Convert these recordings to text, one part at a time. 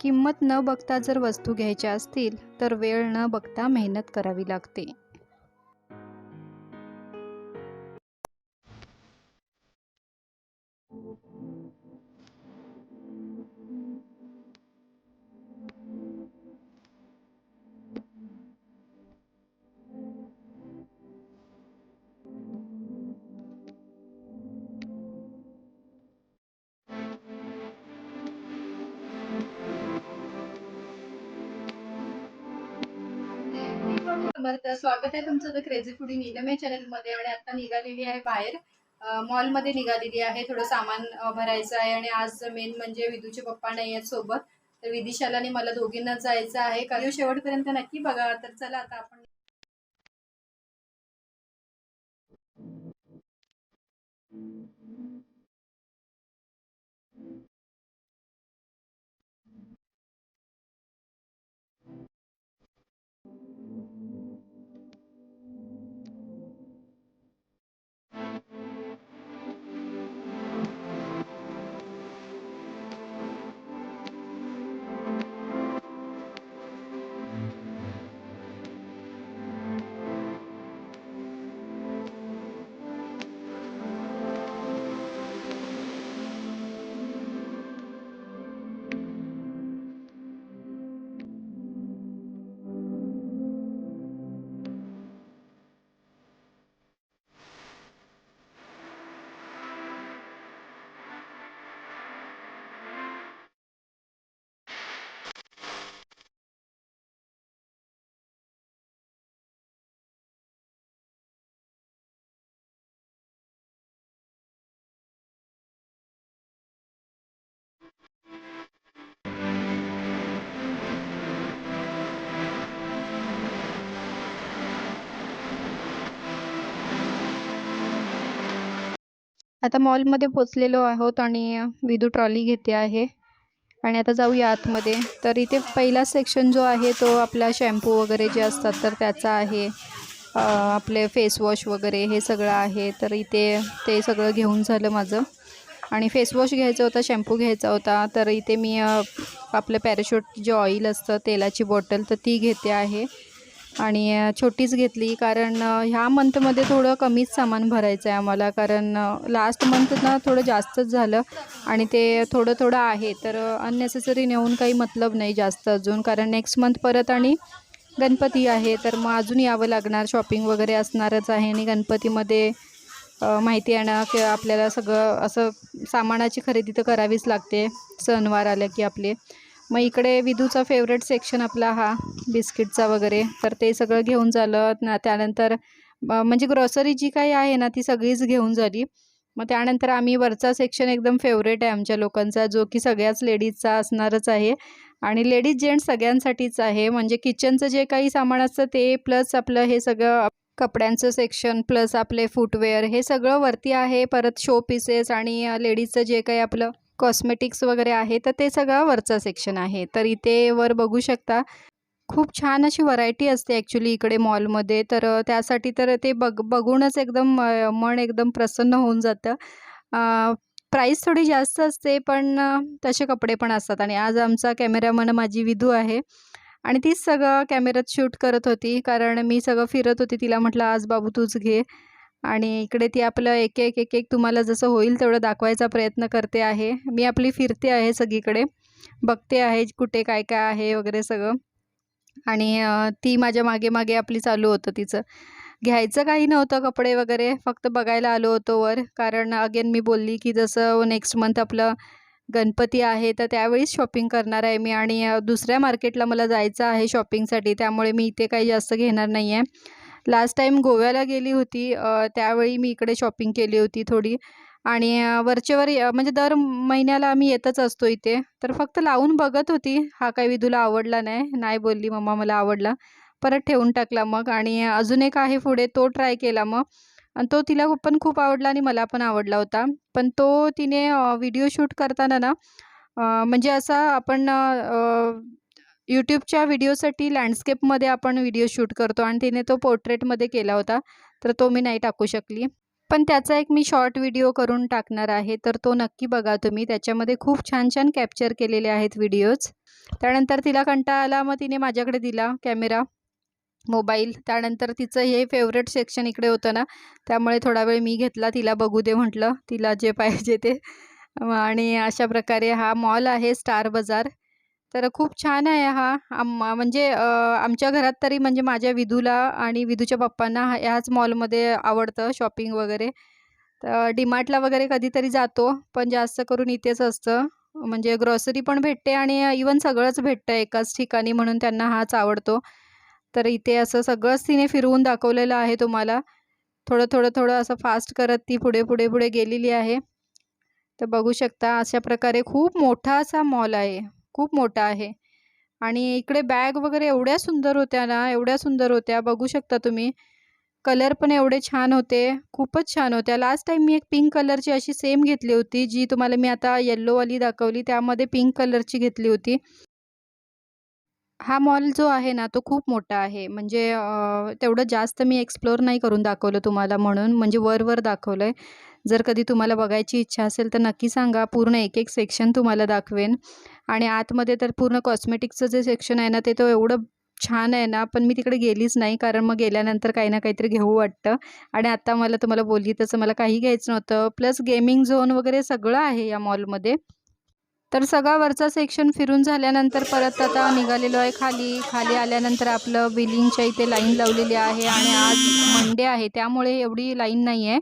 किंमत न बघता जर वस्तू घ्यायच्या असतील तर वेळ न बघता मेहनत करावी लागते. समर्थ स्वागत आहे तुमचं द क्रेझी फुडी नीलम या चॅनलमध्ये आणि आता निघालेली आहे बाहेर. मॉलमध्ये निघालेली आहे. थोडं सामान भरायचं आहे. आणि आज मेन म्हणजे विदूचे पप्पा नाही आहेत सोबत. तर विदिशाला आणि मला दोघींनाच जायचं आहे. कारण शेवटपर्यंत नक्की बघा. तर चला आता आपण आता मॉलमध्ये पोचलेलो आहोत आणि विदू ट्रॉली घेते आहे. आणि आता जाऊया आतमध्ये. तर इथे पहिला सेक्शन जो आहे तो आपला शॅम्पू वगैरे जे असतात तर त्याचा आहे. आपले फेसवॉश वगैरे हे सगळं आहे. तर इथे ते सगळं घेऊन झालं माझं. आणि फेसवॉश घ्यायचा होता शॅम्पू घ्यायचा होता. तर इथे मी आपलं पॅराशूट जे ऑइल असतं तेलाची बॉटल तर ती घेते आहे. आणि छोटीच घेतली. कारण ह्या मंथमध्ये थोडं कमीच सामान भरायचं आहे आम्हाला. कारण लास्ट मंथ ना थोडं जास्तच झालं आणि ते थोडं थोडं आहे. तर अननेसेसरी नेऊन काही मतलब नाही जास्त अजून. कारण नेक्स्ट मंथ परत आणि गणपती आहे. तर मग अजून यावं लागणार. शॉपिंग वगैरे असणारच आहे. आणि गणपतीमध्ये माहिती आहे ना की आपल्याला सगळं असं सामानाची खरेदी तर करावीच लागते. सणवार आल्या की आपले. मग इकडे विधूचा फेवरेट सेक्शन आपला हा बिस्किटचा वगैरे. तर ते सगळं घेऊन झालं. ना त्यानंतर म्हणजे ग्रॉसरी जी काही आहे ना ती सगळीच घेऊन झाली. मग त्यानंतर आम्ही वरचा सेक्शन एकदम फेवरेट आहे आमच्या लोकांचा जो की सगळ्याच लेडीजचा असणारच आहे. आणि लेडीज जेंट्स सगळ्यांसाठीच आहे. म्हणजे किचनचं जे काही सामान असतं ते प्लस आपलं हे सगळं कपड्यांचं सेक्शन प्लस आपले फुटवेअर हे सगळं वरती आहे. परत शो पीसेस आणि लेडीजचं जे काही आपलं कॉस्मेटिक्स वगैरे आहे तर ते सगळं वरचं सेक्शन आहे. तर इथे वर बघू शकता खूप छान अशी व्हरायटी असते ॲक्च्युली इकडे मॉलमध्ये तर त्यासाठी तर ते बघ बघूनच एकदम मन एकदम प्रसन्न होऊन जातं. प्राईस थोडी जास्त असते पण तसे कपडे पण असतात. आणि आज आमचा कॅमेरामन माझी विधू आहे. आणि तीच सगळं कॅमेऱ्यात शूट करत होती कारण मी सगळं फिरत होती. तिला म्हटलं आज बाबू तूच घे. आणि इकडे ती आपलं एक एक एक एक तुम्हाला जसं होईल तेवढं दाखवायचा प्रयत्न करते आहे. मी आपली फिरते आहे सगळीकडे. बघते आहे कुठे काय काय आहे वगैरे सगळं. आणि ती माझ्या मागे मागे आपली चालू होतं तिचं. घ्यायचं काही नव्हतं कपडे वगैरे. फक्त बघायला आलो होतो वर. कारण अगेन मी बोलली की जसं नेक्स्ट मंथ आपलं गणपती आहे तर त्यावेळीच शॉपिंग करणार आहे मी. आणि दुसऱ्या मार्केटला मला जायचं आहे शॉपिंगसाठी त्यामुळे मी इथे काही जास्त घेणार नाही आहे लास्ट टाईम गोव्याला गेली होती त्यावेळी मी इकडे शॉपिंग केली होती थोडी. आणि वरचेवर म्हणजे दर महिन्याला आम्ही येतच असतो इथे. तर फक्त लावून बघत होती. हा काही विधूला आवडला नाही. नाही बोलली मम्मा मला आवडला. परत ठेवून टाकला मग. आणि अजून एक आहे पुढे तो ट्राय केला मग. आणि तो तिला पण खूप आवडला आणि मला पण आवडला होता. पण तो तिने व्हिडिओ शूट करताना ना म्हणजे असा आपण यूट्यूबच्या व्हिडिओसाठी लँडस्केपमध्ये आपण व्हिडिओ शूट करतो आणि तिने तो पोर्ट्रेटमध्ये केला होता तर तो मी नाही टाकू शकली. पण त्याचा एक मी शॉर्ट व्हिडिओ करून टाकणार आहे तर तो नक्की बघा तुम्ही. त्याच्यामध्ये खूप छान छान कॅप्चर केलेले आहेत व्हिडिओज त्यानंतर तिला कंटाळा आला मग तिने माझ्याकडे दिला कॅमेरा मोबाईल त्यानंतर तिचं हे फेवरेट सेक्शन इकडे होतं ना त्यामुळे थोडा वेळ मी घेतला तिला बघू दे म्हटलं. तिला जे पाहिजे ते. आणि अशा प्रकारे हा मॉल आहे स्टार बाजार तर खूप छान आहे हा आम म्हणजे आमच्या घरात तरी म्हणजे माझ्या विधूला आणि विधूच्या पप्पांना हा- ह्याच मॉलमध्ये आवडतं शॉपिंग वगैरे. तर डीमार्टला वगैरे कधीतरी जातो पण जास्त करून इथेच असतं. म्हणजे ग्रॉसरी पण भेटते आणि इवन सगळंच भेटतं एकाच ठिकाणी म्हणून त्यांना हाच आवडतो. तर इथे असं सगळंच तिने फिरवून दाखवलेलं आहे तुम्हाला. थोडं थोडं थोडं असं फास्ट करत ती पुढे पुढे पुढे गेलेली आहे. तर बघू शकता अशा प्रकारे खूप मोठा असा मॉल आहे. खूप मोठा आहे. आणि इकडे बॅग वगैरे एवढ्या सुंदर होत्या ना एवढ्या सुंदर होत्या बघू शकता तुम्ही. कलर पण एवढे छान होते खूपच छान होत्या. लास्ट टाईम मी एक पिंक कलरची अशी सेम घेतली होती जी तुम्हाला मी आता येल्लोवाली दाखवली त्यामध्ये पिंक कलरची घेतली होती. हा मॉल जो आहे ना तो खूप मोठा आहे. म्हणजे तेवढं जास्त मी एक्सप्लोअर नाही करून दाखवलं तुम्हाला म्हणून म्हणजे वर वर दाखवलं आहे जर कधी तुम्हाला बघायची इच्छा असेल तर नक्की सांगा. पूर्ण एक एक सेक्शन तुम्हाला दाखवेन. आणि आतमध्ये तर पूर्ण कॉस्मेटिक्सचं जे सेक्शन आहे ना ते तो एवढं छान आहे ना पण मी तिकडे गेलीच नाही कारण मग गेल्यानंतर काही ना काहीतरी घेऊ वाटतं. आणि आत्ता मला तुम्हाला बोलली तसं मला काही घ्यायचं नव्हतं. प्लस गेमिंग झोन वगैरे सगळं आहे या मॉलमध्ये तर सगळा वरचा सेक्शन फिरून झाल्यानंतर परत आता निघालेलो आहे खाली. खाली आल्यानंतर आपलं बिलिंगच्या इथे लाईन लावलेली आहे. आणि आज मंडे आहे त्यामुळे एवढी लाईन नाही आहे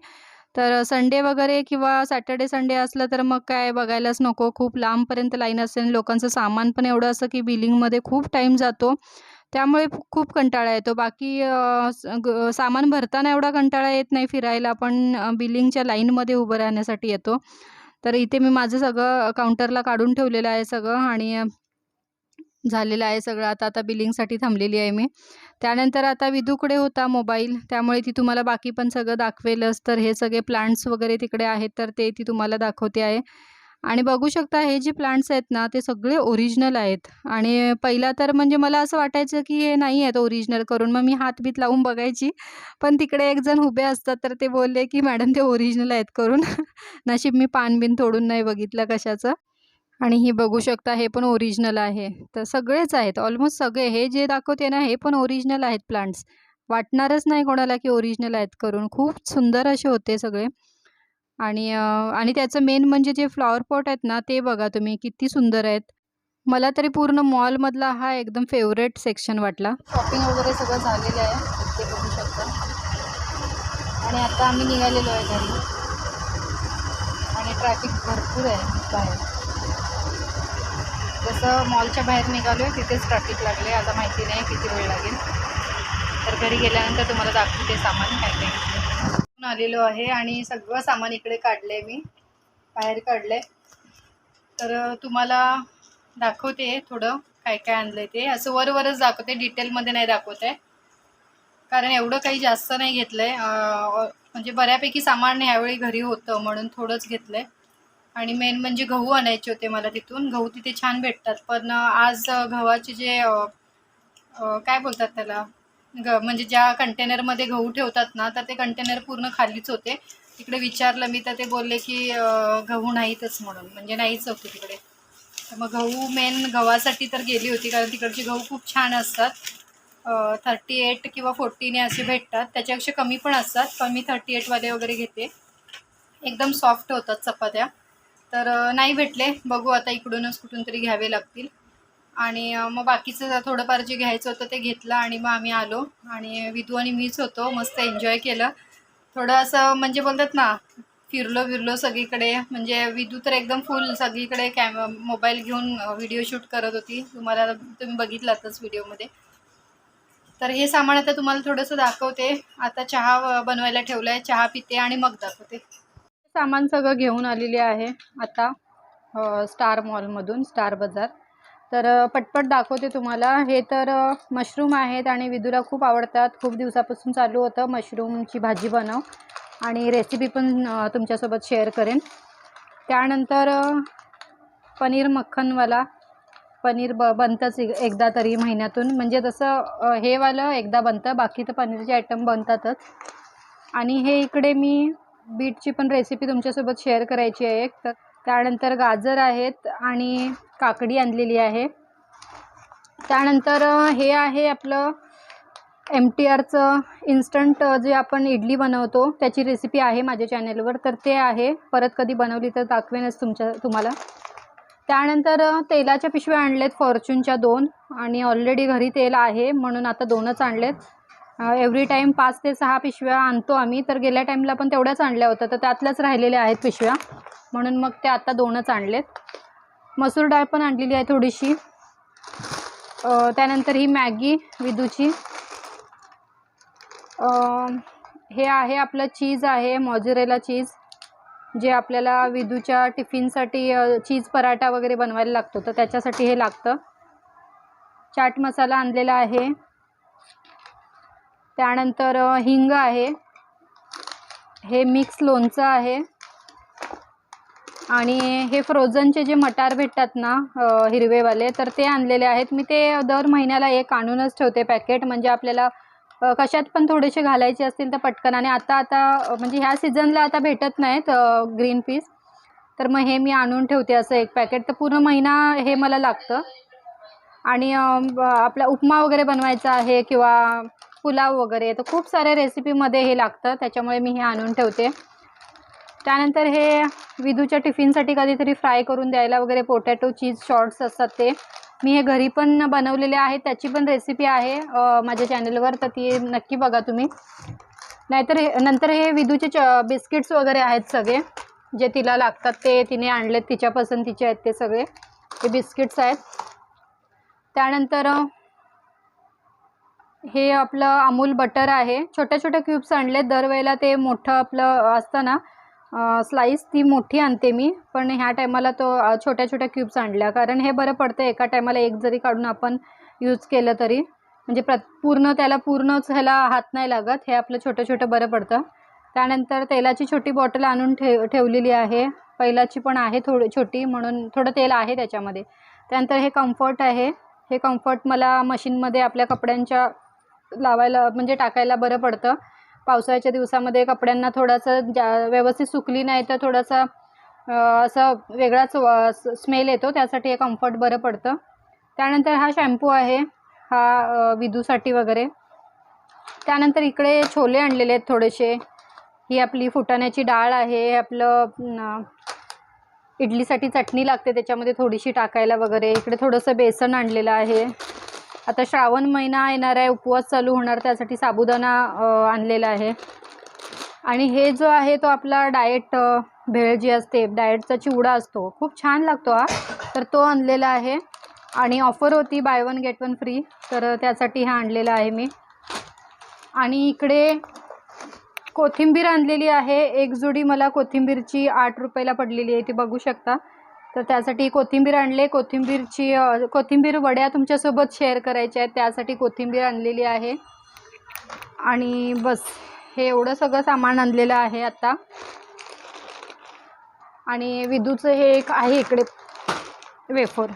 तर संडे वगैरे किंवा सॅटर्डे संडे असलं तर मग काय बघायलाच नको. खूप लांबपर्यंत लाईन असते आणि लोकांचं सामान पण एवढं असं की बिलिंगमध्ये खूप टाईम जातो. त्यामुळे खूप कंटाळा येतो. बाकी स- ग- सामान भरताना एवढा कंटाळा येत नाही फिरायला पण बिलिंगच्या लाईनमध्ये उभं राहण्यासाठी येतो. तर इथे मी माझं सगळं काउंटरला काढून ठेवलेलं आहे सगळं आणि झालेलं आहे सगळं. आता आता बिलिंगसाठी थांबलेली आहे मी. त्यानंतर आता विदूकडे होता मोबाईल. त्यामुळे ती तुम्हाला बाकी पण सगळं दाखवेलच. तर हे सगळे प्लांट्स वगैरे तिकडे आहेत तर ते ती तुम्हाला दाखवते आहे. आणि बघू शकता हे जे प्लांट्स आहेत ना ते सगळे ओरिजिनल आहेत. आणि पहिला तर म्हणजे मला असं वाटायचं की हे नाही आहेत ओरिजिनल करून. मग मी हात बीत लावून बघायची. पण तिकडे एक जण उभे असतात तर ते बोलले की मॅडम ते ओरिजिनल आहेत करून. नशीब मी पान बिन तोडून नाही बघितलं कशाचं. आणि ही बघू शकता हे पण ओरिजिनल आहे. तर सगळेच आहेत ऑलमोस्ट सगळे. हे जे दाखवते ना हे पण ओरिजिनल आहेत प्लांट्स वाटणारच नाही कोणाला की ओरिजिनल आहेत करून. खूप सुंदर असे होते सगळे. आणि आणि त्याचं मेन म्हणजे जे फ्लॉवर पॉट आहेत ना ते बघा तुम्ही किती सुंदर आहेत. मला तरी पूर्ण मॉलमधला हा एकदम फेवरेट सेक्शन वाटला. शॉपिंग वगैरे सगळं झालेलं आहे ते बघू शकता. आणि आता आम्ही निघालेलो आहे घरी. आणि ट्रॅफिक भरपूर आहे बाहेर. जसं मॉलच्या बाहेर निघालो आहे तिथेच ट्रॅफिक लागले आता माहिती नाही किती वेळ लागेल. तर घरी गेल्यानंतर तुम्हाला दाखवते सामान काय काय आलेलो आहे आणि सगळं सामान इकडे काढलं आहे मी. बाहेर काढलं आहे तर तुम्हाला दाखवते थोडं काय काय आणलं आहे ते. असं वरवरच दाखवते डिटेलमध्ये नाही दाखवत. आहे कारण एवढं काही जास्त नाही घेतलं आहे म्हणजे बऱ्यापैकी सामान ह्यावेळी घरी होतं म्हणून थोडंच घेतलं आहे आणि मेन म्हणजे गहू आणायचे होते मला तिथून. गहू तिथे छान भेटतात. पण आज गव्हाचे जे काय बोलतात त्याला? ग म्हणजे ज्या कंटेनरमध्ये गहू ठेवतात ना तर ते कंटेनर पूर्ण खालीच होते. तिकडे विचारलं मी तर ते बोलले की गहू नाहीतच म्हणून. म्हणजे नाहीच होते तिकडे. तर मग गहू मेन गव्हासाठी तर गेली होती कारण तिकडचे गहू खूप छान असतात. थर्टी एट किंवा फोर्टीने असे भेटतात. त्याच्यापेक्षा कमी पण असतात. पण मी थर्टी एटवाले वगैरे घेते. एकदम सॉफ्ट होतात चपात्या. तर नाही भेटले. बघू आता इकडूनच कुठून तरी घ्यावे लागतील. आणि मग बाकीचं थोडंफार जे घ्यायचं होतं ते घेतलं आणि मग आम्ही आलो. आणि विधू आणि मीच होतो. मस्त एन्जॉय केलं. थोडं असं म्हणजे बोलतात ना फिरलो फिरलो सगळीकडे. म्हणजे विदू तर एकदम फुल सगळीकडे कॅम मोबाईल घेऊन व्हिडिओ शूट करत होती. तुम्हाला तुम्ही बघितलातच व्हिडिओमध्ये. तर हे सामान आता तुम्हाला थोडंसं दाखवते. आता चहा बनवायला ठेवलं आहे चहा पिते आणि मग दाखवते. सामान सगळं घेऊन आलेली आहे आता स्टार मॉलमधून स्टार बाजार तर पटपट दाखवते तुम्हाला. हे तर मशरूम आहेत आणि विदूला खूप आवडतात. खूप दिवसापासून चालू होतं मशरूमची भाजी बनव. आणि रेसिपी पण तुमच्यासोबत शेअर करेन. त्यानंतर पनीर मक्खनवाला. पनीर ब बनतंच एकदा तरी महिन्यातून. म्हणजे तसं हेवालं एकदा बनतं बाकी तर पनीरचे आयटम बनतातच. आणि हे इकडे मी बीटची पण रेसिपी तुमच्यासोबत शेअर करायची आहे तर त्यानंतर गाजर आहेत आणि काकडी आणलेली आहे. त्यानंतर हे आहे आपलं एम टी आरचं इन्स्टंट जे आपण इडली बनवतो त्याची रेसिपी आहे माझ्या चॅनेलवर तर ते आहे. परत कधी बनवली तर दाखवेनच तुमच्या तुम्हाला. त्यानंतर तेलाच्या पिशव्या आणलेत फॉर्च्यूनच्या दोन. आणि ऑलरेडी घरी तेल आहे म्हणून आता दोनच आणलेत. एव्हरी टाईम पाच ते सहा पिशव्या आणतो आम्ही. तर गेल्या टाईमला पण तेवढ्याच आणल्या होत्या. तर त्यातल्याच राहिलेल्या आहेत पिशव्या. म्हणून मग ते आता दोनच आणलेत. मसूर डाळ पण आणलेली आहे थोडीशी. त्यानंतर ही मॅगी विदूची. हे आहे आपलं चीज आहे मॉजरेला चीज जे आपल्याला विदूच्या टिफिनसाठी चीज पराठा वगैरे बनवायला लागतो. तर त्याच्यासाठी हे लागतं. चाट मसाला आणलेला आहे. त्यानंतर हिंग आहे. हे मिक्स लोणचं आहे. आणि हे फ्रोझनचे जे मटार भेटतात ना हिरवेवाले तर ते आणलेले आहेत. मी ते दर महिन्याला एक आणूनच ठेवते पॅकेट. म्हणजे आपल्याला कशात पण थोडेसे घालायचे असतील तर पटकन. आणि आता आता म्हणजे ह्या सीझनला आता भेटत नाहीत ग्रीन पीस. तर मग हे मी आणून ठेवते असं एक पॅकेट. तर पूर्ण महिना हे मला लागतं. आणि आपला उपमा वगैरे बनवायचा आहे किंवा पुलाव वगैरे तर खूप साऱ्या रेसिपीमध्ये हे लागतं. त्याच्यामुळे मी हे आणून ठेवते. त्यानंतर हे विदूच्या टिफिनसाठी कधीतरी फ्राय करून द्यायला वगैरे पोटॅटो चीज शॉर्ट्स असतात ते. मी हे घरी पण बनवलेले आहेत. त्याची पण रेसिपी आहे माझ्या चॅनलवर तर ती नक्की बघा तुम्ही. नाहीतर हे नंतर हे विदूचे च बिस्किट्स वगैरे आहेत सगळे. जे तिला लागतात ते तिने आणलेत. तिच्या पसंतीचे आहेत ते सगळे. हे बिस्किट्स आहेत. त्यानंतर हे आपलं अमूल बटर आहे. छोट्या छोट्या क्यूब्स आणले. दरवेळेला ते मोठं आपलं असतं ना स्लाईस ती मोठी आणते मी. पण ह्या टायमाला तो छोट्या छोट्या क्यूब्स आणल्या. कारण हे बरं पडतं एका टायमाला एक जरी काढून आपण यूज केलं तरी. म्हणजे प्र पूर्ण त्याला पूर्णच ह्याला हात नाही लागत. हे आपलं छोटं छोटं बरं पडतं. त्यानंतर तेलाची छोटी बॉटल आणून ठेव ठेवलेली आहे. पहिलाची पण आहे थोडी छोटी. म्हणून थोडं तेल आहे त्याच्यामध्ये. त्यानंतर हे कम्फर्ट आहे. हे कम्फर्ट मला मशीनमध्ये आपल्या कपड्यांच्या लावायला म्हणजे टाकायला बरं पडतं. पावसाळ्याच्या दिवसामध्ये कपड्यांना थोडासा जा व्यवस्थित सुकली नाही तर थोडासा अ, असं वेगळाच स्मेल येतो. त्यासाठी हे कम्फर्ट बरं पडतं. त्यानंतर हा शॅम्पू आहे. हा विधूसाठी विदूसाठी वगैरे. त्यानंतर इकडे छोले आणलेले आहेत थोडेसे. ही आपली फुटाण्याची डाळ आहे. आपलं इडलीसाठी चटणी लागते. त्याच्यामध्ये थोडीशी टाकायला वगैरे. इकडे थोडंसं बेसन आणलेलं आहे. आता श्रावण महिना येणार आहे उपवास चालू होणार त्यासाठी साबुदाणा आणलेला आहे. आणि हे जो आहे तो आपला डाएट भेळ जी असते डाएटचा चिवडा असतो. खूप छान लागतो हा. तर तो आणलेला आहे. आणि ऑफर होती buy one get one free. तर त्यासाठी हा आणलेला आहे मी. आणि इकडे कोथिंबीर आणलेली आहे. एक जुडी मला कोथिंबीरची आठ रुपयाला पडलेली आहे ती बघू शकता. तर त्यासाठी कोथिंबीर आणले. कोथिंबीरची कोथिंबीर वड्या तुमच्यासोबत शेअर करायच्या आहेत. त्यासाठी कोथिंबीर आणलेली आहे. आणि बस हे एवढं सगळं सामान आणलेलं आहे आता. आणि विदूचं हे एक आहे इकडे वेफर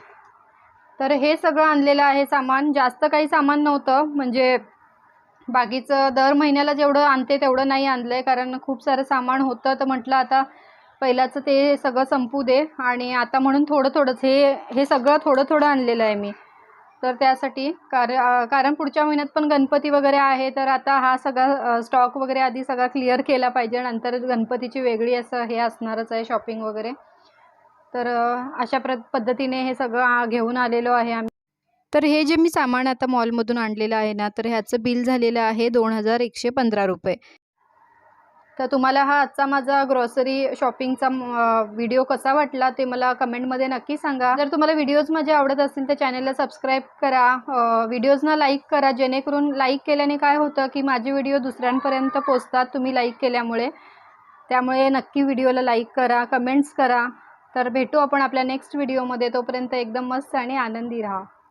तर हे सगळं आणलेलं आहे सामान. जास्त काही सामान नव्हतं. म्हणजे बाकीचं दर महिन्याला जेवढं आणते तेवढं नाही आणलं आहे कारण खूप सारं सामान होतं. तर म्हटलं आता पहिल्याचं ते सगळं संपू दे. आणि आता म्हणून थोडं थोडंच हे हे सगळं थोडं थोडं आणलेलं आहे मी. तर त्यासाठी कार कारण पुढच्या महिन्यात पण गणपती वगैरे आहे तर आता हा सगळा स्टॉक वगैरे आधी सगळा क्लिअर केला पाहिजे. नंतर गणपतीची वेगळी असं हे असणारच आहे शॉपिंग वगैरे. तर अशा प्र पद्धतीने हे सगळं घेऊन आलेलो आहे आम्ही. तर हे जे मी सामान आता मॉलमधून आणलेलं आहे ना तर ह्याचं बिल झालेलं आहे दोन हजार एकशे पंधरा रुपये. तर तुम्हाला हा आजचा माझा ग्रॉसरी शॉपिंगचा व्हिडिओ कसा वाटला ते मला कमेंटमध्ये नक्की सांगा. जर तुम्हाला व्हिडिओज माझे आवडत असतील तर चॅनलला सबस्क्राईब करा व्हिडिओजना लाईक करा जेणेकरून लाईक केल्याने काय होतं की माझे व्हिडिओ दुसऱ्यांपर्यंत पोचतात तुम्ही लाईक केल्यामुळे. त्यामुळे नक्की व्हिडिओला लाईक करा कमेंट्स करा. तर भेटू आपण आपल्या नेक्स्ट व्हिडिओमध्ये तोपर्यंत एकदम मस्त आणि आनंदी राहा.